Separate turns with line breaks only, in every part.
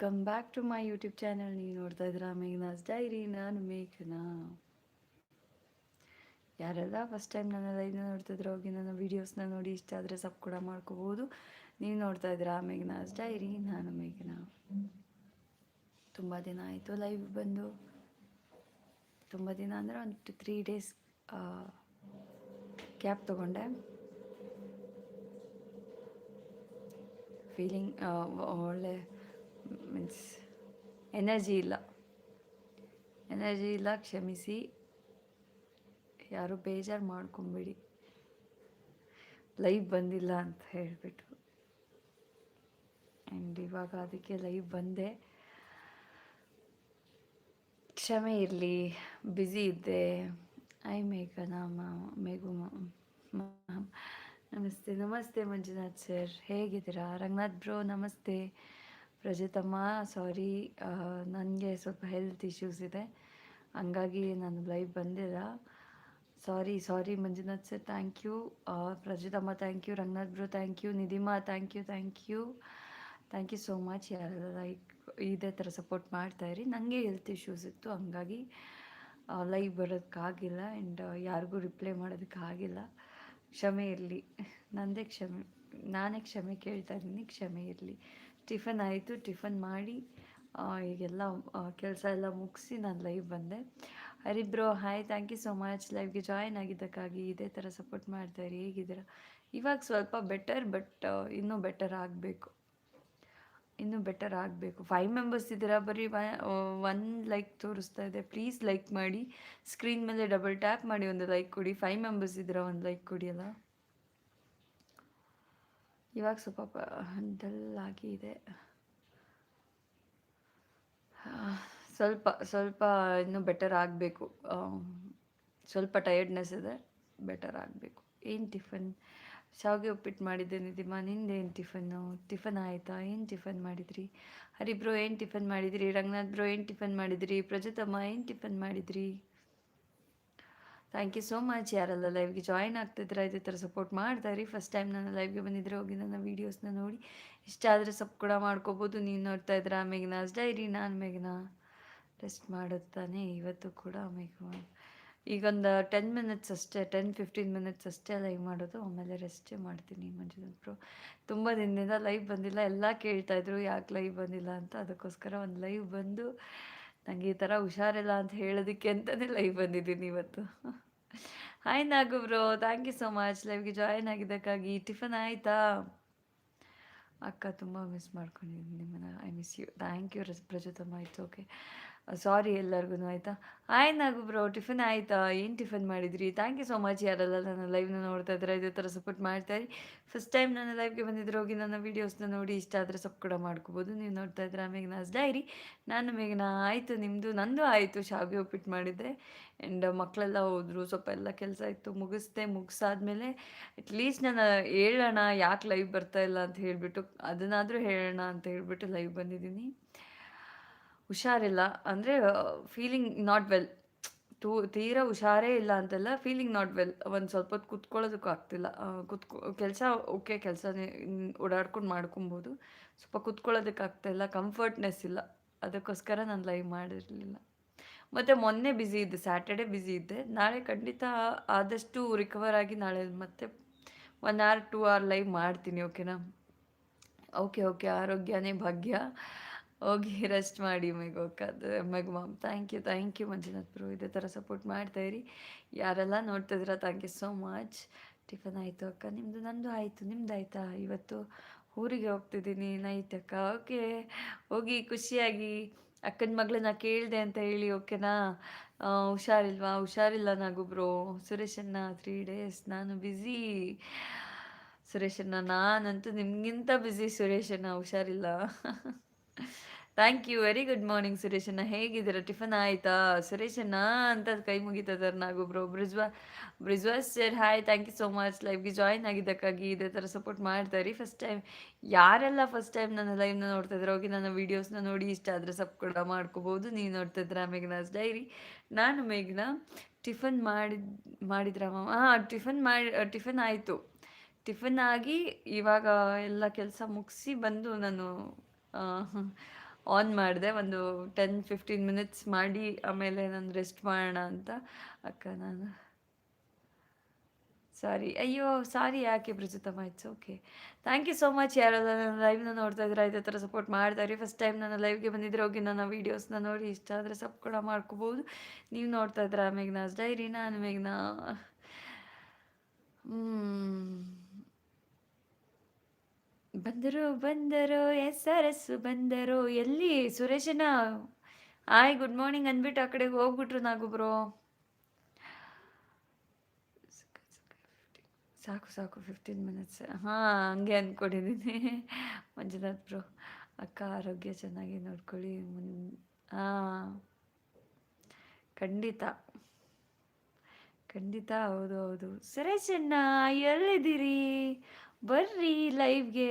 Welcome back to my YouTube channel ನೀವು ನೋಡ್ತಾ ಇದ್ದೀರಾ ಮೇಘನಾಸ್ ಡೈರಿ. ನಾನು ಮೇಘನಾ. ಯಾರೆಲ್ಲ ಫಸ್ಟ್ ಟೈಮ್ ನನ್ನ ಲೈವ್ನ ನೋಡ್ತಿದ್ರೆ, ಹೋಗಿ ನನ್ನ ವೀಡಿಯೋಸ್ನ ನೋಡಿ ಇಷ್ಟ ಆದರೆ ಸಬ್ ಕೂಡ ಮಾಡ್ಕೋಬೋದು ನೀವು ನೋಡ್ತಾ ಇದ್ದೀರಾ ಮೇಘನಾಸ್ ಡೈರಿ, ನಾನು ಮೇಘನಾ. ತುಂಬ ದಿನ ಆಯಿತು ಲೈವ್ ಬಂದು. ತುಂಬ ದಿನ ಅಂದರೆ ಒಂದು ತ್ರೀ ಡೇಸ್ ಕ್ಯಾಬ್ ತಗೊಂಡೆ. ಫೀಲಿಂಗ್ ಒಳ್ಳೆ ಮೀನ್ಸ್ ಎನರ್ಜಿ ಇಲ್ಲ. ಎನರ್ಜಿ ಇಲ್ಲ, ಕ್ಷಮಿಸಿ. ಯಾರು ಬೇಜಾರು ಮಾಡ್ಕೊಂಬಿಡಿ. ಲೈವ್ ಬಂದಿಲ್ಲ ಅಂತ ಹೇಳಿಬಿಟ್ಟು ಆ್ಯಂಡ್ ಇವಾಗ ಅದಕ್ಕೆ ಲೈವ್ ಬಂದೆ. ಕ್ಷಮೆ ಇರಲಿ ಬ್ಯುಸಿ ಇದ್ದೆ. ಐ ಮೇಘನ ಮೇಘು ನಮಸ್ತೆ ನಮಸ್ತೆ ಮಂಜುನಾಥ್ ಸರ್. ಹೇಗಿದ್ದೀರಾ? ರಂಗನಾಥ್ ಬ್ರೋ, ನಮಸ್ತೆ. ಪ್ರಜಿತಮ್ಮ ಸಾರಿ ನನಗೆ ಸ್ವಲ್ಪ ಹೆಲ್ತ್ ಇಶ್ಯೂಸ್ ಇದೆ. ಹಂಗಾಗಿ ನಾನು ಲೈವ್ ಬಂದಿಲ್ಲ. Sorry sorry Manjunath sir thank you ಪ್ರಜಿತಮ್ಮ thank you Ranganath bro thank you Nidhima thank you thank you thank you so much ಯಾರೆಲ್ಲ ಲೈಕ್ ಇದೇ ಥರ ಸಪೋರ್ಟ್ ಮಾಡ್ತಾಯಿರಿ ನನಗೆ ಹೆಲ್ತ್ ಇಶ್ಯೂಸ್ ಇತ್ತು. ಹಂಗಾಗಿ ಲೈವ್ ಬರೋದಕ್ಕಾಗಿಲ್ಲ ಆ್ಯಂಡ್ ಯಾರಿಗೂ ರಿಪ್ಲೈ ಮಾಡೋದಕ್ಕಾಗಿಲ್ಲ ಕ್ಷಮೆ ಇರಲಿ. ನಂದೇ ಕ್ಷಮೆ. ನಾನೇ ಕ್ಷಮೆ ಕೇಳ್ತಾ ಇದ್ದೀನಿ. ಕ್ಷಮೆ ಇರಲಿ. ಟಿಫನ್ ಆಯಿತು, ಟಿಫನ್ ಮಾಡಿ ಈಗೆಲ್ಲ ಕೆಲಸ ಎಲ್ಲ ಮುಗಿಸಿ ನಾನು ಲೈವ್ ಬಂದೆ. Hari bro hi thank you so much ಲೈವ್ಗೆ join ಆಗಿದ್ದಕ್ಕಾಗಿ ಇದೇ ಥರ ಸಪೋರ್ಟ್ ಮಾಡ್ತಾರೆ ಹೇಗಿದ್ದೀರಾ? ಇವಾಗ ಸ್ವಲ್ಪ ಬೆಟರ್ ಬಟ್ ಇನ್ನೂ ಬೆಟರ್ ಆಗಬೇಕು. ಇನ್ನೂ ಬೆಟರ್ ಆಗಬೇಕು. ಫೈವ್ ಮೆಂಬರ್ಸ್ ಇದ್ದೀರಾ? ಬರೀ ಒನ್ ಲೈಕ್ ತೋರಿಸ್ತಾ ಇದೆ. ಪ್ಲೀಸ್ ಲೈಕ್ ಮಾಡಿ ಸ್ಕ್ರೀನ್ ಮೇಲೆ ಡಬಲ್ ಟ್ಯಾಪ್ ಮಾಡಿ ಒಂದು ಲೈಕ್ ಕೊಡಿ. ಫೈವ್ ಮೆಂಬರ್ಸ್ ಇದ್ದೀರಾ, ಒಂದು ಲೈಕ್ ಕೊಡಿ ಅಲ್ಲ? ಇವಾಗ ಸ್ವಲ್ಪ ಡಲ್ ಆಗಿದೆ ಸ್ವಲ್ಪ ಸ್ವಲ್ಪ ಇನ್ನೂ ಬೆಟರ್ ಆಗಬೇಕು. ಸ್ವಲ್ಪ ಟಯರ್ಡ್ನೆಸ್ ಇದೆ ಬೆಟರ್ ಆಗಬೇಕು. ಏನು ಟಿಫನ್? ಶಾವಿಗೆ ಉಪ್ಪಿಟ್ಟು ಮಾಡಿದ್ದೆ ನಿಧಿಮಾ ನಿಂದೇನು ಟಿಫನ್ನು? ಟಿಫನ್ ಆಯಿತಾ? ಏನು ಟಿಫನ್ ಮಾಡಿದ್ರಿ? ಹರಿಬ್ರೋ ಏನು ಟಿಫನ್ ಮಾಡಿದ್ರಿ? ರಂಗನಾಥ್ ಬ್ರೋ, ಏನು ಟಿಫನ್ ಮಾಡಿದ್ರಿ? ಪ್ರಜತಮ್ಮ, ಏನು ಟಿಫನ್ ಮಾಡಿದ್ರಿ? ಥ್ಯಾಂಕ್ ಯು ಸೋ ಮಚ್ ಯಾರೆಲ್ಲ ಲೈವ್ಗೆ ಜಾಯ್ನ್ ಆಗ್ತಿದ್ರೆ ಇದೇ ಥರ ಸಪೋರ್ಟ್ ಮಾಡ್ತಾಯಿರಿ ಫಸ್ಟ್ ಟೈಮ್ ನನ್ನ ಲೈವ್ಗೆ ಬಂದಿದ್ರೆ ಹೋಗಿ ನನ್ನ ವೀಡಿಯೋಸ್ನ ನೋಡಿ. ಇಷ್ಟ ಆದರೆ ಸಪ್ ಕೂಡ ಮಾಡ್ಕೋಬೋದು. ನೀವು ನೋಡ್ತಾ ಇದ್ದೀರಾ ಮೇಘನಾಸ್ ಡೈರಿ ನಾನು ಮೇಘನಾ. ರೆಸ್ಟ್ ಮಾಡುತ್ತಾನೆ, ಇವತ್ತು ಕೂಡ ಮೇಘ. ಈಗೊಂದು ಟೆನ್ ಮಿನಿಟ್ಸ್ ಅಷ್ಟೇ ಟೆನ್ ಫಿಫ್ಟೀನ್ ಮಿನಿಟ್ಸ್ ಅಷ್ಟೇ ಲೈವ್ ಮಾಡೋದು. ಆಮೇಲೆ ರೆಸ್ಟೇ ಮಾಡ್ತೀನಿ, ಮಂಜುನಾಥ್ ಬ್ರೋ ತುಂಬ ದಿನದಿಂದ ಲೈವ್ ಬಂದಿಲ್ಲ. ಎಲ್ಲ ಕೇಳ್ತಾಯಿದ್ರು ಯಾಕೆ ಲೈವ್ ಬಂದಿಲ್ಲ ಅಂತ. ಅದಕ್ಕೋಸ್ಕರ ಒಂದು ಲೈವ್ ಬಂದು ನನಗೆ ಈ ಥರ ಹುಷಾರಿಲ್ಲ ಅಂತ ಹೇಳೋದಕ್ಕೆ ಅಂತಲೇ ಲೈವ್ ಬಂದಿದ್ದೀನಿ ಇವತ್ತು. Hi Nagu bro thank you so much ಲೈವ್ಗೆ join ಆಗಿದ್ದಕ್ಕಾಗಿ ಟಿಫನ್ ಆಯಿತಾ? ಅಕ್ಕ ತುಂಬ ಮಿಸ್ ಮಾಡ್ಕೊಂಡಿದ್ದೀನಿ ನಿಮ್ಮನ್ನ. I miss you thank you ಪ್ರಜೋತಮ್ಮ it's okay sorry ಎಲ್ಲರಿಗೂ ಆಯಿತಾ? ಆಯ್ ನಾಗು ಬ್ರೋ, ಟಿಫನ್ ಆಯಿತಾ? ಏನು ಟಿಫನ್ ಮಾಡಿದ್ರಿ? ಥ್ಯಾಂಕ್ ಯು ಸೊ ಮಚ್ ಯಾರೆಲ್ಲ ನನ್ನ ಲೈವ್ನ ನೋಡ್ತಾ ಇದ್ದಾರೆ, ಇದೇ ಥರ ಸಪೋರ್ಟ್ ಮಾಡ್ತಾಯಿರಿ ಫಸ್ಟ್ ಟೈಮ್ ನನ್ನ ಲೈವ್ಗೆ ಬಂದಿದ್ರು ಹೋಗಿ ನನ್ನ ವೀಡಿಯೋಸ್ನ ನೋಡಿ, ಇಷ್ಟ ಆದರೆ ಸಪ್ ಕೂಡ ಮಾಡ್ಕೋಬೋದು. ನೀವು ನೋಡ್ತಾ ಇದ್ರೆ ಮೇಘನಾಸ್ ಡೈರಿ ನಾನು ಮೇಘನಾ, ಆಯಿತು ನಿಮ್ಮದು ನಂದು ಆಯಿತು, ಶಾವಿಗೆ ಉಪ್ಪಿಟ್ಟು ಮಾಡಿದ್ದೆ ಆ್ಯಂಡ್ ಮಕ್ಕಳೆಲ್ಲ ಹೋದರು, ಸ್ವಲ್ಪ ಎಲ್ಲ ಕೆಲಸ ಇತ್ತು, ಮುಗಿಸ್ದೆ, ಮುಗಿಸಾದ್ಮೇಲೆ ಅಟ್ಲೀಸ್ಟ್ ನಾನು ಹೇಳೋಣ ಯಾಕೆ ಲೈವ್ ಬರ್ತಾ ಇಲ್ಲ ಅಂತ ಹೇಳಿಬಿಟ್ಟು, ಅದನ್ನಾದರೂ ಹೇಳೋಣ ಅಂತ ಹೇಳಿಬಿಟ್ಟು ಲೈವ್ ಬಂದಿದ್ದೀನಿ. ಹುಷಾರಿಲ್ಲ ಅಂದರೆ ಫೀಲಿಂಗ್ ನಾಟ್ ವೆಲ್ ತೂ, ತೀರಾ ಹುಷಾರೇ ಇಲ್ಲ ಅಂತೆಲ್ಲ ಫೀಲಿಂಗ್ ನಾಟ್ ವೆಲ್ ಒಂದು ಸ್ವಲ್ಪ ಹೊತ್ತು ಕುತ್ಕೊಳ್ಳೋದಕ್ಕೂ ಆಗ್ತಿಲ್ಲ. ಕುತ್ಕೊ, ಕೆಲಸ ಓಕೆ ಕೆಲಸನೇ ಓಡಾಡ್ಕೊಂಡು ಮಾಡ್ಕೊಬೋದು. ಸ್ವಲ್ಪ ಕುತ್ಕೊಳ್ಳೋದಕ್ಕೆ ಆಗ್ತಾಯಿಲ್ಲ ಕಂಫರ್ಟ್ನೆಸ್ ಇಲ್ಲ. ಅದಕ್ಕೋಸ್ಕರ ನಾನು ಲೈವ್ ಮಾಡಿರಲಿಲ್ಲ. ಮತ್ತು ಮೊನ್ನೆ ಬ್ಯುಸಿ ಇದ್ದೆ ಸ್ಯಾಟರ್ಡೆ ಬ್ಯುಸಿ ಇದ್ದೆ. ನಾಳೆ ಖಂಡಿತ ಆದಷ್ಟು ರಿಕವರ್ ಆಗಿ ನಾಳೆ ಮತ್ತೆ one hour two hour live ಮಾಡ್ತೀನಿ ಓಕೆನಾ ಓಕೆ ಓಕೆ ಆರೋಗ್ಯನೇ ಭಾಗ್ಯ. ಹೋಗಿ ರೆಸ್ಟ್ ಮಾಡಿ ಮೇಗೋಕ ಮೆಗ್ ma'am. Thank you thank you Manjunath bro ಇದೇ ಥರ ಸಪೋರ್ಟ್ ಮಾಡ್ತಾಯಿರಿ ಯಾರೆಲ್ಲ ನೋಡ್ತಿದ್ದೀರಾ thank you so much tiffin ಆಯಿತು ಅಕ್ಕ. ನಿಮ್ಮದು ನಂದು ಆಯಿತು. ನಿಮ್ದು ಆಯಿತಾ? ಇವತ್ತು ಊರಿಗೆ ಹೋಗ್ತಿದ್ದೀನಿ. ನೈಟ್ ಅಕ್ಕ. ಓಕೆ ಹೋಗಿ ಖುಷಿಯಾಗಿ ಅಕ್ಕನ ಮಗಳನ್ನ ಕೇಳಿದೆ ಅಂತ ಹೇಳಿ ಓಕೆನಾ ಹುಷಾರಿಲ್ವಾ? ಹುಷಾರಿಲ್ಲ ನಾಗು ಬ್ರೋ ಸುರೇಶನ್ನ ತ್ರೀ ಡೇಸ್ ನಾನು ಬ್ಯುಸಿ ಸುರೇಶನ್ನ ನಾನಂತೂ ನಿಮಗಿಂತ ಬ್ಯುಸಿ ಸುರೇಶಣ್ಣ ಹುಷಾರಿಲ್ಲ. Thank you very good morning ಸುರೇಶಣ್ಣ ಹೇಗಿದ್ದೀರ? ಟಿಫನ್ ಆಯಿತಾ? ಸುರೇಶಣ್ಣ ಅಂತ ಕೈ ಮುಗಿತದಾರೆ ನಾಗೊಬ್ರು ಬ್ರಿಜ್ವಾ ಬ್ರಿಜ್ವಾ sir hi thank you so much ಲೈವ್ಗೆ join ಆಗಿದ್ದಕ್ಕಾಗಿ ಇದೇ ಥರ ಸಪೋರ್ಟ್ ಮಾಡ್ತಾಯಿರಿ ಫಸ್ಟ್ ಟೈಮ್ ಯಾರೆಲ್ಲ ಫಸ್ಟ್ ಟೈಮ್ ನನ್ನ ಲೈವ್ನ ನೋಡ್ತಾ ಇದ್ರೆ ಹೋಗಿ ನನ್ನ ವೀಡಿಯೋಸ್ನ ನೋಡಿ ಇಷ್ಟ ಆದರೆ ಸಪ್ ಕೂಡ ಮಾಡ್ಕೋಬೋದು. ನೀವು ನೋಡ್ತಾ ಇದ್ದೀರಾ ಮೇಘನಾಸ್ ಡೈರಿ ನಾನು ಮೇಘನಾ, ಟಿಫನ್ ಮಾಡಿದ, ಮಾಡಿದ್ರ ಮಾಮ ಹಾಂ, ಟಿಫನ್ ಮಾಡಿ, ಟಿಫನ್ ಆಯಿತು. ಟಿಫನ್ ಆಗಿ ಇವಾಗ ಎಲ್ಲ ಕೆಲಸ ಮುಗಿಸಿ ಬಂದು ನಾನು ಆನ್ ಮಾಡಿದೆ, ಒಂದು ಟೆನ್ ಫಿಫ್ಟೀನ್ ಮಿನಿಟ್ಸ್ ಮಾಡಿ, ಆಮೇಲೆ ನಾನು ರೆಸ್ಟ್ ಮಾಡೋಣ ಅಂತ. ಅಕ್ಕ, ನಾನು ಸಾರಿ ಅಯ್ಯೋ ಸಾರಿ ಯಾಕೆ ಬ್ರಿಜಿತಮ್ಮ it's okay thank you so much ಯಾರೋ ನನ್ನ ಲೈವ್ನ ನೋಡ್ತಾ ಇದ್ರೆ ಇದೇ ಥರ ಸಪೋರ್ಟ್ ಮಾಡ್ತಾ ಇರಿ. ಫಸ್ಟ್ ಟೈಮ್ ನನ್ನ ಲೈವ್ಗೆ ಬಂದಿದ್ರೆ, ಹೋಗಿ ನನ್ನ ವೀಡಿಯೋಸ್ನ ನೋಡಿ. ಇಷ್ಟ ಆದರೆ ಸಪ್ ಕೂಡ ಮಾಡ್ಕೋಬೋದು. ನೀವು ನೋಡ್ತಾ ಇದ್ರ ಮೇಘ್ನಾಸ್ ಡೈರಿ ನಾನು ಮೇಘ್ನಾ. ಬಂದರು ಬಂದರು ಎಸ್ ಆರ್ ಎಸ್ ಬಂದರು. ಎಲ್ಲಿ ಸುರೇಶನ? ಹಾಯ್ ಗುಡ್ ಮಾರ್ನಿಂಗ್ ಅಂದ್ಬಿಟ್ಟು ಆ ಕಡೆಗೆ ಹೋಗ್ಬಿಟ್ರು ನಾಗೊಬ್ರು ಬ್ರೋ ಸಾಕು ಸಾಕು ಫಿಫ್ಟೀನ್ ಮಿನಿಟ್ಸ್ ಹಾಂ, ಹಂಗೆ ಅಂದ್ಕೊಂಡಿದ್ದೀನಿ. ಮಂಜುನಾಥ್ ಬ್ರೋ, ಅಕ್ಕ ಆರೋಗ್ಯ ಚೆನ್ನಾಗಿ ನೋಡ್ಕೊಳ್ಳಿ. ಮುನ್, ಹಾಂ. ಖಂಡಿತ. ಖಂಡಿತ, ಹೌದು ಹೌದು. ಸುರೇಶಣ್ಣ, ಎಲ್ಲಿದ್ದೀರಿ? ಬರ್ರಿ ಲೈವ್ಗೆ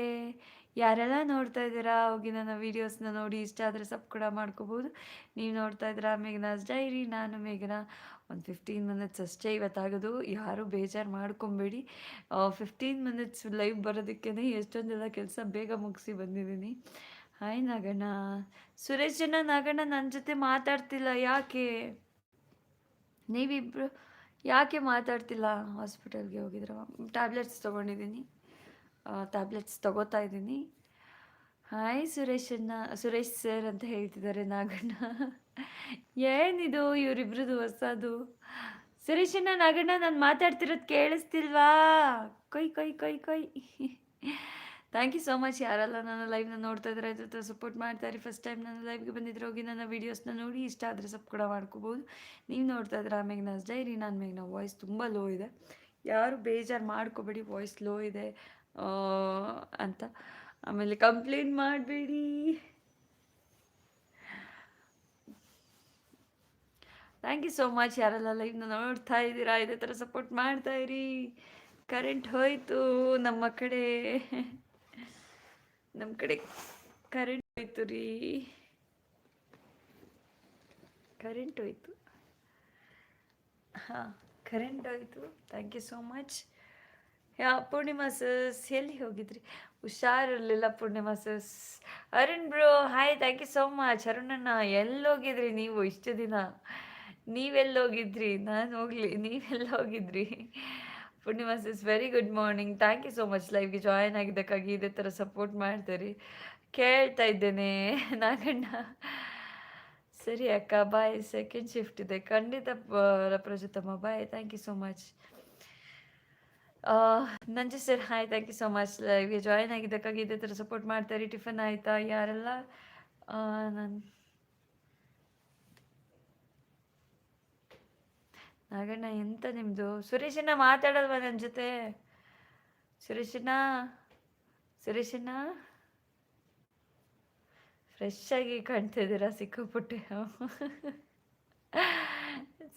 ಯಾರೆಲ್ಲ ನೋಡ್ತಾ ಇದ್ದೀರಾ, ಹೋಗಿ ನನ್ನ ವೀಡಿಯೋಸ್ನ ನೋಡಿ, ಇಷ್ಟ ಆದರೆ ಸಬ್ ಕೂಡ ಮಾಡ್ಕೋಬೋದು. ನೀವು ನೋಡ್ತಾ ಇದ್ದೀರಾ ಮೇಘನಾಸ್ ಡೈರಿ ನಾನು ಮೇಘನ. ಒಂದು ಫಿಫ್ಟೀನ್ ಮಿನಿಟ್ಸ್ ಅಷ್ಟೇ ಇವತ್ತಾಗೋದು. ಯಾರೂ ಬೇಜಾರು ಮಾಡ್ಕೊಬೇಡಿ. ಫಿಫ್ಟೀನ್ ಮಿನಿಟ್ಸ್ ಲೈವ್ ಬರೋದಕ್ಕೇ ಎಷ್ಟೊಂದೆಲ್ಲ ಕೆಲಸ ಬೇಗ ಮುಗಿಸಿ ಬಂದಿದ್ದೀನಿ. ಹಾಯ್ ನಾಗಣ್ಣ. ಸುರೇಶ್ ಜನ ನಾಗಣ್ಣ ನನ್ನ ಜೊತೆ ಮಾತಾಡ್ತಿಲ್ಲ, ಯಾಕೆ? ನೀವಿಬ್ಬರು ಯಾಕೆ ಮಾತಾಡ್ತಿಲ್ಲ? ಹಾಸ್ಪಿಟಲ್ಗೆ ಹೋಗಿದ್ರ? ಟ್ಯಾಬ್ಲೆಟ್ಸ್ ತೊಗೊಂಡಿದ್ದೀನಿ. ಟ್ಯಾಬ್ಲೆಟ್ಸ್ ತಗೋತಾ ಇದ್ದೀನಿ. ಹಾಯ್ ಸುರೇಶನ್ನ ಸುರೇಶ್ ಸರ್ ಅಂತ ಹೇಳ್ತಿದ್ದಾರೆ ನಾಗಣ್ಣ. ಏನಿದು ಇವರಿಬ್ರದ್ದು ಹೊಸದು? ಸುರೇಶಣ್ಣ ನಾಗಣ್ಣ, ನಾನು ಮಾತಾಡ್ತಿರೋದು ಕೇಳಿಸ್ತಿಲ್ವಾ? ಕೊಯ್ ಕೊಯ್ ಕೊಯ್ ಕೊಯ್. ಥ್ಯಾಂಕ್ ಯು ಸೋ ಮಚ್ ಯಾರೆಲ್ಲ ನನ್ನ ಲೈವ್ನ ನೋಡ್ತಾ ಇದ್ದಾರೆ ಅದ್ರ ಸಪೋರ್ಟ್ ಮಾಡ್ತಾ ಇರಿ. ಫಸ್ಟ್ ಟೈಮ್ ನನ್ನ ಲೈವ್ಗೆ ಬಂದಿದ್ರೆ ಹೋಗಿ ನನ್ನ ವೀಡಿಯೋಸ್ನ ನೋಡಿ, ಇಷ್ಟ ಆದರೆ ಸಪ್ ಕೂಡ ಮಾಡ್ಕೋಬೋದು. ನೀವು ನೋಡ್ತಾ ಇದ್ರೆ ಆಮೇಲೆ ನಾನು ಡೈರಿ ನಾನು ಮೇಘ್ನ ವಾಯ್ಸ್ ತುಂಬ ಲೋ ಇದೆ. ಯಾರು ಬೇಜಾರು ಮಾಡ್ಕೋಬೇಡಿ ವಾಯ್ಸ್ ಲೋ ಇದೆ. ಅಂತ. ಆಮೇಲೆ ಕಂಪ್ಲೇಂಟ್ ಮಾಡಬೇಡಿ. ಥ್ಯಾಂಕ್ ಯು ಸೋ ಮಚ್ ಯಾರೆಲ್ಲ ಲೈವ್ನ ನೋಡ್ತಾ ಇದ್ದೀರಾ, ಇದೇ ಥರ ಸಪೋರ್ಟ್ ಮಾಡ್ತಾ ಇರಿ. ಕರೆಂಟ್ ಹೋಯ್ತು ನಮ್ಮ ಕಡೆ. ನಮ್ಮ ಕಡೆ ಕರೆಂಟ್ ಹೋಯ್ತು ರೀ. ಕರೆಂಟ್ ಹೋಯ್ತು. ಹಾಂ ಕರೆಂಟ್ ಹೋಯ್ತು. Thank you so much yeah, Purnima sis, ಎಲ್ಲಿ ಹೋಗಿದ್ರಿ? ಹುಷಾರಿರಲಿಲ್ಲ Purnima sis. Arun bro hi thank you so much ಅರುಣಣ್ಣ ಹೋಗಿದ್ರಿ ನೀವು ಇಷ್ಟು ದಿನ? ನೀವೆಲ್ಲೋಗಿದ್ರಿ ನಾನು ಹೋಗ್ಲಿ ನೀವೆಲ್ಲೋಗಿದ್ರಿ Purnima sis very good morning thank you so much ಲೈವ್ಗೆ join ಆಗಿದ್ದಕ್ಕಾಗಿ ಇದೇ ಥರ ಸಪೋರ್ಟ್ ಮಾಡ್ತೀರಿ. ಕೇಳ್ತಾ ಇದ್ದೇನೆ, ನಾಗಣ್ಣ. ಸರಿ ಅಕ್ಕ ಬಾಯ್ ಸೆಕೆಂಡ್ ಶಿಫ್ಟ್ ಇದೆ. ಖಂಡಿತ ಪ್ರಜುತಮ್ಮ bye thank you so much Nanju sir hi thank you so much ಲೈವ್ಗೆ join ಆಗಿದ್ದಕ್ಕಾಗಿ ಇದೇ ಥರ ಸಪೋರ್ಟ್ ಮಾಡ್ತಾರೆ ಟಿಫನ್ ಆಯಿತಾ, ಯಾರೆಲ್ಲ? ನಾನು ನಾಗಣ್ಣ, ಎಂತ ನಿಮ್ಮದು ಸುರೇಶಣ್ಣ ಮಾತಾಡಲ್ವ ನನ್ನ ಜೊತೆ? ಸುರೇಶಣ್ಣ ಸುರೇಶಣ್ಣ ಫ್ರೆಶ್ ಆಗಿ ಕಾಣ್ತಿದ್ದೀರಾ ಸಿಕ್ಕಾಪಟ್ಟೆ.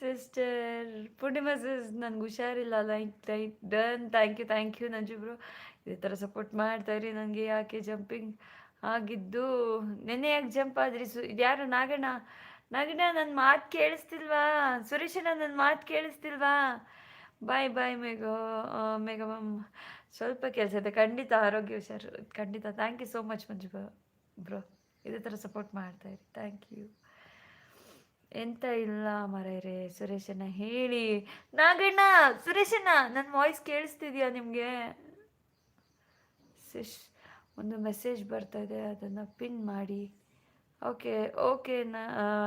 ಸಿಸ್ಟರ್ ಪೂರ್ಣಿಮಾ ಸಿಸ್ ನನಗೆ ಹುಷಾರಿಲ್ಲ. Like like done thank you thank you ನಂಜಿಬ್ರು. ಇದೇ ಥರ ಸಪೋರ್ಟ್ ಮಾಡ್ತಾಯಿರಿ ನನಗೆ ಯಾಕೆ ಜಂಪಿಂಗ್ ಆಗಿದ್ದು? ನೆನ್ನೆ ಯಾಕೆ ಜಂಪ್ ಆದ್ರಿ? ಸು ಇದ್ಯಾರು ನಾಗಣ್ಣ? ನಾಗಣ್ಣ ನನ್ನ ಮಾತು ಕೇಳಿಸ್ತಿಲ್ವಾ? ಸುರೇಶಣ್ಣ ನನ್ನ ಮಾತು ಕೇಳಿಸ್ತಿಲ್ವಾ? ಬಾಯ್ ಬಾಯ್ ಮೇಘ ಮೇಘ ಮ್ಯಾಮ್ ಸ್ವಲ್ಪ ಕೆಲಸ ಇದೆ. ಖಂಡಿತ ಆರೋಗ್ಯ ಹುಷಾರು, ಖಂಡಿತ. Thank you so much Manju bro ಇದೇ ಥರ ಸಪೋರ್ಟ್ ಮಾಡ್ತಾಯಿರಿ ಥ್ಯಾಂಕ್ ಯು ಎಂತ ಇಲ್ಲ ಮರೇರೆ ಸುರೇಶನ ಹೇಳಿ. ನಾಗಣ್ಣ, ಸುರೇಶಣ್ಣ ನನ್ನ ವಾಯ್ಸ್ ಕೇಳಿಸ್ತಿದ್ಯಾ ನಿಮಗೆ? ಸಿಶ್, ಒಂದು ಮೆಸೇಜ್ ಬರ್ತಾ ಇದೆ, ಅದನ್ನು ಪಿನ್ ಮಾಡಿ. Okay okay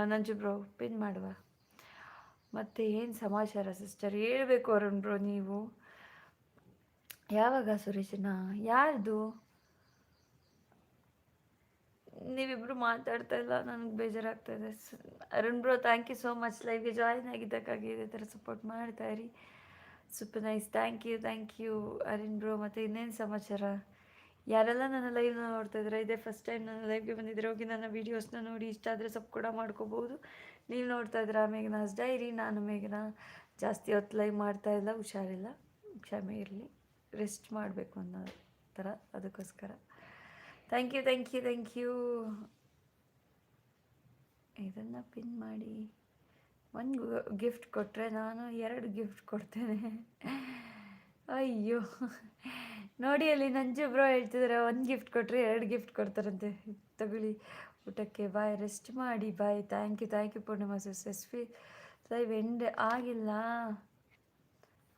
Nanju bro pin ಮಾಡುವ. ಮತ್ತು ಏನು ಸಮಾಚಾರ ಸಿಸ್ಟರ್ ಹೇಳ್ಬೇಕು ಅರುಣ್ ಬ್ರೋ ನೀವು. ಯಾವಾಗ ಸುರೇಶಣ್ಣ? ಯಾರ್ದು? ನೀವಿಬ್ಬರು ಮಾತಾಡ್ತಾ ಇಲ್ಲ, ನನಗೆ ಬೇಜಾರಾಗ್ತಾ ಇದೆ. Arun bro thank you so much ಲೈವ್ಗೆ join ಆಗಿದ್ದಕ್ಕಾಗಿ ಇದೇ ಥರ ಸಪೋರ್ಟ್ ಮಾಡ್ತಾ ಇರಿ. Super nice thank you thank you Arun bro ಮತ್ತು ಇನ್ನೇನು ಸಮಾಚಾರ? ಯಾರೆಲ್ಲ ನನ್ನ ಲೈವ್ನ ನೋಡ್ತಾ ಇದ್ದಾರೆ? ಇದೇ ಫಸ್ಟ್ ಟೈಮ್ ನನ್ನ ಲೈವ್ಗೆ ಬಂದಿದ್ರೆ ಹೋಗಿ ನನ್ನ ವೀಡಿಯೋಸ್ನ ನೋಡಿ, ಇಷ್ಟ ಆದರೆ ಸಪ್ ಕೂಡ ಮಾಡ್ಕೋಬೋದು. ನೀವು ನೋಡ್ತಾ ಇದ್ದೀರಾ ಮೇಘನಾಸ್ ಡೈರಿ ನಾನು ಮೇಘನ. ಜಾಸ್ತಿ ಹೊತ್ತು ಲೈವ್ ಮಾಡ್ತಾ ಇಲ್ಲ, ಹುಷಾರಿಲ್ಲ. ಕ್ಷಮೆ ಇರಲಿ. ರೆಸ್ಟ್ ಮಾಡಬೇಕು ಅನ್ನೋ ಥರ ಅದಕ್ಕೋಸ್ಕರ. Thank you thank you thank you ಇದನ್ನು ಪಿನ್ ಮಾಡಿ. ಒಂದು ಗಿಫ್ಟ್ ಕೊಟ್ಟರೆ ನಾನು ಎರಡು ಗಿಫ್ಟ್ ಕೊಡ್ತೇನೆ. ಅಯ್ಯೋ. ನೋಡಿ ಅಲ್ಲಿ ನಂಜು ಬ್ರೋ ಹೇಳ್ತಿದ್ರೆ ಒಂದು ಗಿಫ್ಟ್ ಕೊಟ್ಟರೆ ಎರಡು ಗಿಫ್ಟ್ ಕೊಡ್ತಾರಂತೆ. ತಗೊಳ್ಳಿ. ಊಟಕ್ಕೆ ಬಾಯ್ ರೆಸ್ಟ್ ಮಾಡಿ, bye. Thank you thank you Purnima P live end ಆಗಿಲ್ಲ.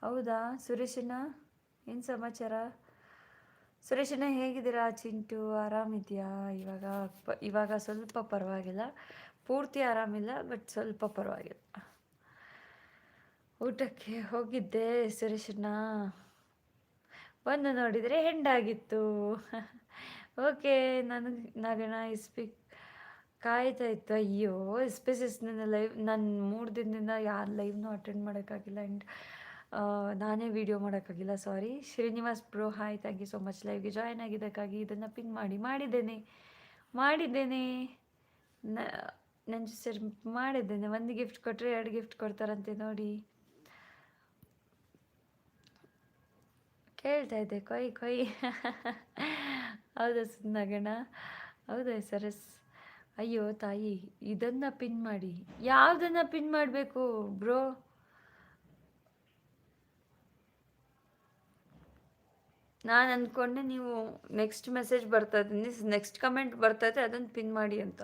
ಹೌದಾ, ಸುರೇಶನ? ಏನು ಸಮಾಚಾರ? ಸುರೇಶಣ್ಣ, ಹೇಗಿದ್ದೀರಾ? ಚಿಂಟು, ಆರಾಮಿದೆಯಾ? ಇವಾಗ ಇವಾಗ ಸ್ವಲ್ಪ ಪರವಾಗಿಲ್ಲ. ಪೂರ್ತಿ ಆರಾಮಿಲ್ಲ, ಬಟ್ ಸ್ವಲ್ಪ ಪರವಾಗಿಲ್ಲ. ಊಟಕ್ಕೆ ಹೋಗಿದ್ದೆ ಸುರೇಶಣ್ಣ. ಬಂದು ನೋಡಿದರೆ ಹೆಂಡಾಗಿತ್ತು. ಓಕೆ ನನಗೆ ನಾಗಣ ಇಸ್ಪೀಕ್ ಕಾಯ್ತಾ ಇತ್ತು. ಅಯ್ಯೋ ಎಸ್ಪೆಸಿಸ್ ನನ್ನ ಲೈವ್, ನಾನು ಮೂರು ದಿನದಿಂದ ಯಾರು ಲೈವ್ನೂ ಅಟೆಂಡ್ ಮಾಡೋಕ್ಕಾಗಿಲ್ಲ. ಆ್ಯಂಡ್ ನಾನೇ ವೀಡಿಯೋ ಮಾಡೋಕ್ಕಾಗಿಲ್ಲ sorry Srinivas bro hi thank you so much ಲೈವ್ಗೆ join ಆಗಿದ್ದಕ್ಕಾಗಿ ಇದನ್ನು ಪಿನ್ ಮಾಡಿ, ಮಾಡಿದ್ದೇನೆ. ಮಾಡಿದ್ದೇನೆ. ನನ್ನ ಸರ್ ಮಾಡಿದ್ದೇನೆ. ಒಂದು ಗಿಫ್ಟ್ ಕೊಟ್ಟರೆ ಎರಡು ಗಿಫ್ಟ್ ಕೊಡ್ತಾರಂತೆ ನೋಡಿ. ಕೇಳ್ತಾ ಇದ್ದೆ, ಕೊಯ್ ಕೊಯ್. ಹೌದಾ ಸುಂದಗಣ ಹೌದಾ ಸರಸ್? ಅಯ್ಯೋ ತಾಯಿ, ಇದನ್ನು ಪಿನ್ ಮಾಡಿ. ಯಾವುದನ್ನು ಪಿನ್ ಮಾಡಬೇಕು ಬ್ರೋ ನಾನು ಅಂದ್ಕೊಂಡೆ ನೀವು ನೆಕ್ಸ್ಟ್ ಮೆಸೇಜ್ ಬರ್ತಾ ಮೀನ್ಸ್ ನೆಕ್ಸ್ಟ್ ಕಮೆಂಟ್ ಬರ್ತಾ ಇದೆ ಅದನ್ನು ಪಿನ್ ಮಾಡಿ ಅಂತ.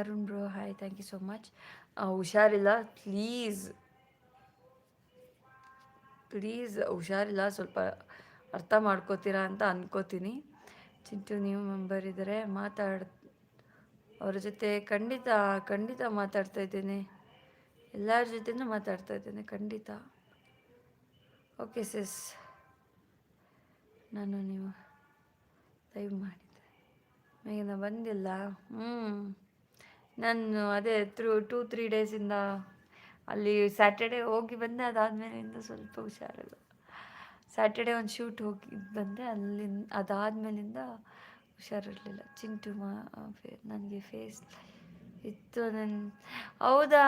Arun bro hi thank you so much ಹುಷಾರಿಲ್ಲ? ಪ್ಲೀಸ್ ಪ್ಲೀಸ್ ಹುಷಾರಿಲ್ಲ, ಸ್ವಲ್ಪ ಅರ್ಥ ಮಾಡ್ಕೋತೀರಾ ಅಂತ ಅನ್ಕೋತೀನಿ. ಚಿಂಟು, ನೀವು ಮೆಂಬರ್ ಇದ್ದರೆ ಮಾತಾಡ್ ಅವ್ರ ಜೊತೆ ಖಂಡಿತ ಖಂಡಿತ ಮಾತಾಡ್ತಾ ಇದ್ದೇನೆ. ಎಲ್ಲರ ಜೊತೆನೂ ಮಾತಾಡ್ತಾ ಇದ್ದೇನೆ, ಖಂಡಿತ. ಓಕೆ ಸಿಸ್ ನಾನು ನೀವು ಲೈವ್ ಮಾಡಿದ್ದೆ. ಮೇಘನ ಬಂದಿಲ್ಲ? ಹ್ಞೂ ನಾನು ಅದೇ ತ್ರೂ ಟೂ ತ್ರೀ ಡೇಸಿಂದ ಅಲ್ಲಿ ಸ್ಯಾಟರ್ಡೆ ಹೋಗಿ ಬಂದೆ ಅದಾದಮೇಲಿಂದ ಸ್ವಲ್ಪ ಹುಷಾರಿಲ್ಲ. ಸ್ಯಾಟರ್ಡೆ ಒಂದು ಶೂಟ್ ಹೋಗಿ ಬಂದೆ, ಅಲ್ಲಿಂದ ಅದಾದಮೇಲಿಂದ ಹುಷಾರಿರಲಿಲ್ಲ. ಚಿಂಟು ಮಾ ನನಗೆ ಫೇಸ್ ಇತ್ತು ನನ್ನ ಹೌದಾ?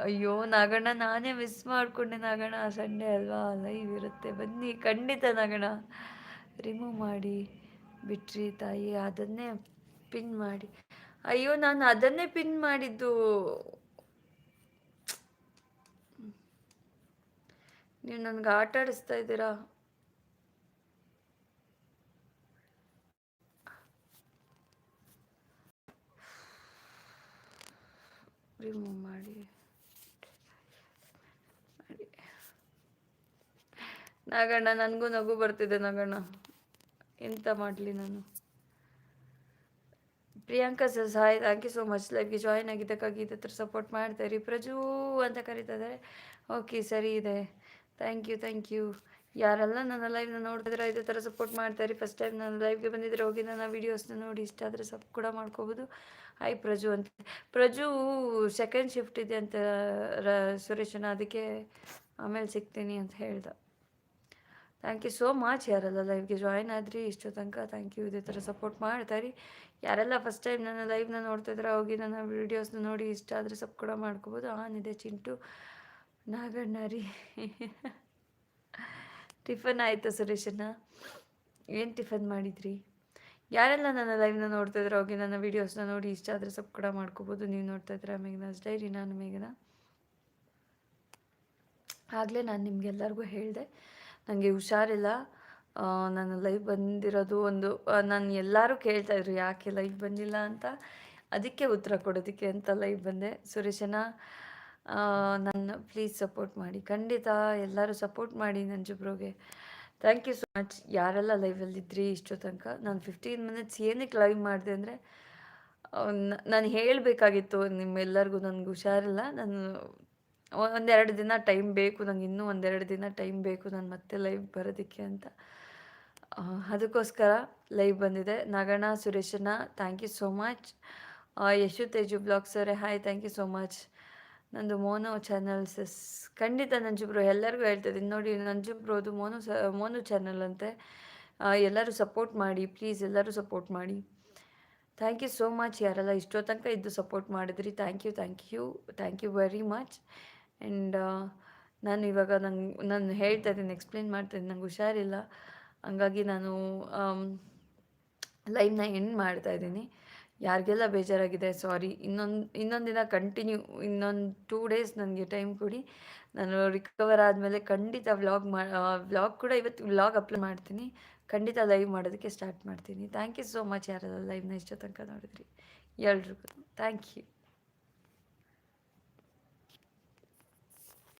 ಅಯ್ಯೋ, ನಾಗಣ್ಣ, ನಾನೇ ಮಿಸ್ ಮಾಡಿಕೊಂಡೆ ನಾಗಣ್ಣ ಸಂಡೇ ಅಲ್ವಾ? ಲೈವ್ ಇರುತ್ತೆ. ಬನ್ನಿ, ಖಂಡಿತ ನಾಗಣ್ಣ. ರಿಮೂವ್ ಮಾಡಿ, ಬಿಟ್ರಿ ತಾಯಿ, ಅದನ್ನೇ ಪಿನ್ ಮಾಡಿ. ಅಯ್ಯೋ, ನಾನು ಅದನ್ನೇ ಪಿನ್ ಮಾಡಿದ್ದು. ನೀವು ನನಗೆ ಆಟ ಆಡಿಸ್ತಾ ಇದ್ದೀರಾ? ರಿಮೂವ್ ಮಾಡಿ ನಾಗಣ್ಣ, ನನಗೂ ನಗು ಬರ್ತಿದೆ ನಾಗಣ್ಣ. ಎಂತ ಮಾಡಲಿ ನಾನು? Priyanka sir hi thank you so much ಲೈಫ್ಗೆ join ಆಗಿದ್ದಕ್ಕಾಗಿ ಇದತ್ರ ಸಪೋರ್ಟ್ ಮಾಡ್ತಾರೆ ಪ್ರಜೂ ಅಂತ ಕರೀತಾ ಓಕೆ ಸರಿ ಇದೆ. ಥ್ಯಾಂಕ್ ಯು ಥ್ಯಾಂಕ್ ಯು ಯಾರೆಲ್ಲ ನನ್ನ ಲೈವ್ನ ನೋಡಿದ್ರೆ ಇದೇ ಥರ ಸಪೋರ್ಟ್ ಮಾಡ್ತಾರೆ ಫಸ್ಟ್ ಟೈಮ್ ನನ್ನ ಲೈವ್ಗೆ ಬಂದಿದ್ರೆ ಹೋಗಿ ನನ್ನ ವೀಡಿಯೋಸ್ನ ನೋಡಿ. ಇಷ್ಟ ಆದರೆ ಸಪ್ ಕೂಡ ಮಾಡ್ಕೋಬೋದು. ಹಾಯ್ ಪ್ರಜು ಅಂತ. ಪ್ರಜು ಸೆಕೆಂಡ್ ಶಿಫ್ಟ್ ಇದೆ ಅಂತ ರ ಸುರೇಶನ ಅದಕ್ಕೆ ಆಮೇಲೆ ಸಿಗ್ತೀನಿ ಅಂತ ಹೇಳ್ದ. ಥ್ಯಾಂಕ್ ಯು ಸೋ ಮಚ್ ಯಾರೆಲ್ಲ ಲೈವ್ಗೆ ಜಾಯ್ನ್ ಆದ್ರಿ ಇಷ್ಟು ತನಕ ಥ್ಯಾಂಕ್ ಯು ಇದೇ ಥರ ಸಪೋರ್ಟ್ ಮಾಡ್ತಾರೆ ಯಾರೆಲ್ಲ ಫಸ್ಟ್ ಟೈಮ್ ನನ್ನ ಲೈವ್ನ ನೋಡ್ತಿದ್ರೆ ಹೋಗಿ ನನ್ನ ವೀಡಿಯೋಸ್ನ ನೋಡಿ ಇಷ್ಟ ಆದರೆ ಸಪ್ ಕೂಡ ಮಾಡ್ಕೋಬೋದು. ಆನಿದೆ ಚಿಂಟು ನಾಗಣ್ಣ ರೀ. ಟಿಫನ್ ಆಯಿತು ಸುರೇಶನ ಏನು ಟಿಫನ್ ಮಾಡಿದ್ರಿ? ಯಾರೆಲ್ಲ ನನ್ನ ಲೈವ್ನ ನೋಡ್ತಾ ಇದ್ರೆ ಹೋಗಿ ನನ್ನ ವೀಡಿಯೋಸ್ನ ನೋಡಿ ಇಷ್ಟ ಆದರೆ ಸಬ್ ಕೂಡ ಮಾಡ್ಕೋಬೋದು. ನೀವು ನೋಡ್ತಾ ಇದ್ರೆ ಮೇಘನಾಸ್ ಡೈರಿ, ನಾನು ಮೇಘನ. ಆಗಲೇ ನಾನು ನಿಮಗೆಲ್ಲರಿಗೂ ಹೇಳಿದೆ ನನಗೆ ಹುಷಾರಿಲ್ಲ. ನಾನು ಲೈವ್ ಬಂದಿರೋದು ಒಂದು ನಾನು ಎಲ್ಲರೂ ಕೇಳ್ತಾಯಿದ್ರು ಯಾಕೆ ಲೈವ್ ಬಂದಿಲ್ಲ ಅಂತ. ಅದಕ್ಕೆ ಉತ್ತರ ಕೊಡೋದಕ್ಕೆ ಅಂತ ಲೈವ್ ಬಂದೆ. ಸುರೇಶನ ನನ್ನ ಪ್ಲೀಸ್ ಸಪೋರ್ಟ್ ಮಾಡಿ. ಖಂಡಿತ ಎಲ್ಲರೂ ಸಪೋರ್ಟ್ ಮಾಡಿ ನಂಜುಬ್ರೋಗೆ. ಥ್ಯಾಂಕ್ ಯು ಸೊ ಮಚ್ ಯಾರೆಲ್ಲ ಲೈವಲ್ಲಿದ್ರಿ ಇಷ್ಟು ತನಕ? ನಾನು ಫಿಫ್ಟೀನ್ ಮಿನಿಟ್ಸ್ ಏನಕ್ಕೆ ಲೈವ್ ಮಾಡಿದೆ ಅಂದರೆ ನಾನು ಹೇಳಬೇಕಾಗಿತ್ತು ನಿಮ್ಮೆಲ್ಲರಿಗೂ, ನನಗೆ ಹುಷಾರಿಲ್ಲ. ನಾನು ಒಂದೆರಡು ದಿನ ಟೈಮ್ ಬೇಕು, ನಂಗೆ ಇನ್ನೂ ಒಂದೆರಡು ದಿನ ಟೈಮ್ ಬೇಕು, ನಾನು ಮತ್ತೆ ಲೈವ್ ಬರೋದಕ್ಕೆ ಅಂತ. ಅದಕ್ಕೋಸ್ಕರ ಲೈವ್ ಬಂದಿದೆ. ನಗಣ ಸುರೇಶನ thank you so much Yashu Teju blogs ಅವರೇ hi thank you so much ನಂದು ಮೋನೋ ಚಾನಲ್ಸಸ್ ಖಂಡಿತ ನಂಜುಬ್ರು ಎಲ್ಲರಿಗೂ ಹೇಳ್ತಿದ್ದೀನಿ ನೋಡಿ, ನಂಜುಬ್ರೋದು ಮೋನೋ ಸ, ಮೋನೋ ಚಾನಲ್ ಅಂತೆ. ಎಲ್ಲರೂ ಸಪೋರ್ಟ್ ಮಾಡಿ ಪ್ಲೀಸ್ ಎಲ್ಲರೂ ಸಪೋರ್ಟ್ ಮಾಡಿ. ಥ್ಯಾಂಕ್ ಯು ಸೋ ಮಚ್ ಯಾರೆಲ್ಲ ಇಷ್ಟೋ ತನಕ ಇದ್ದು ಸಪೋರ್ಟ್ ಮಾಡಿದ್ರಿ thank you thank you thank you very much and ನಾನು ಇವಾಗ ನಂಗೆ, ನಾನು ಹೇಳ್ತಾ ಇದ್ದೀನಿ ಎಕ್ಸ್ಪ್ಲೇನ್ ಮಾಡ್ತಾಯಿದ್ದೀನಿ ನಂಗೆ ಹುಷಾರಿಲ್ಲ. ಹಂಗಾಗಿ ನಾನು ಲೈವ್ನ ಎಂಡ್ ಮಾಡ್ತಾಯಿದ್ದೀನಿ ಯಾರಿಗೆಲ್ಲ ಬೇಜಾರಾಗಿದೆ ಸಾರಿ ಇನ್ನೊಂದು ಇನ್ನೊಂದು ದಿನ ಕಂಟಿನ್ಯೂ ಇನ್ನೊಂದು ಟೂ ಡೇಸ್ ನನಗೆ ಟೈಮ್ ಕೊಡಿ. ನಾನು ರಿಕವರ್ ಆದಮೇಲೆ ಖಂಡಿತ ವ್ಲಾಗ್ ಮಾ ವ್ಲಾಗ್ ಕೂಡ ಇವತ್ತು ವ್ಲಾಗ್ ಅಪ್ಲೋಡ್ ಮಾಡ್ತೀನಿ. ಖಂಡಿತ ಲೈವ್ ಮಾಡೋದಕ್ಕೆ ಸ್ಟಾರ್ಟ್ ಮಾಡ್ತೀನಿ. ಥ್ಯಾಂಕ್ ಯು ಸೋ ಮಚ್ ಯಾರೆಲ್ಲ ಲೈವ್ನ ಇಷ್ಟೋ ತನಕ ನೋಡಿದ್ರಿ. ಎಲ್ರಿಗೂ ಥ್ಯಾಂಕ್ ಯು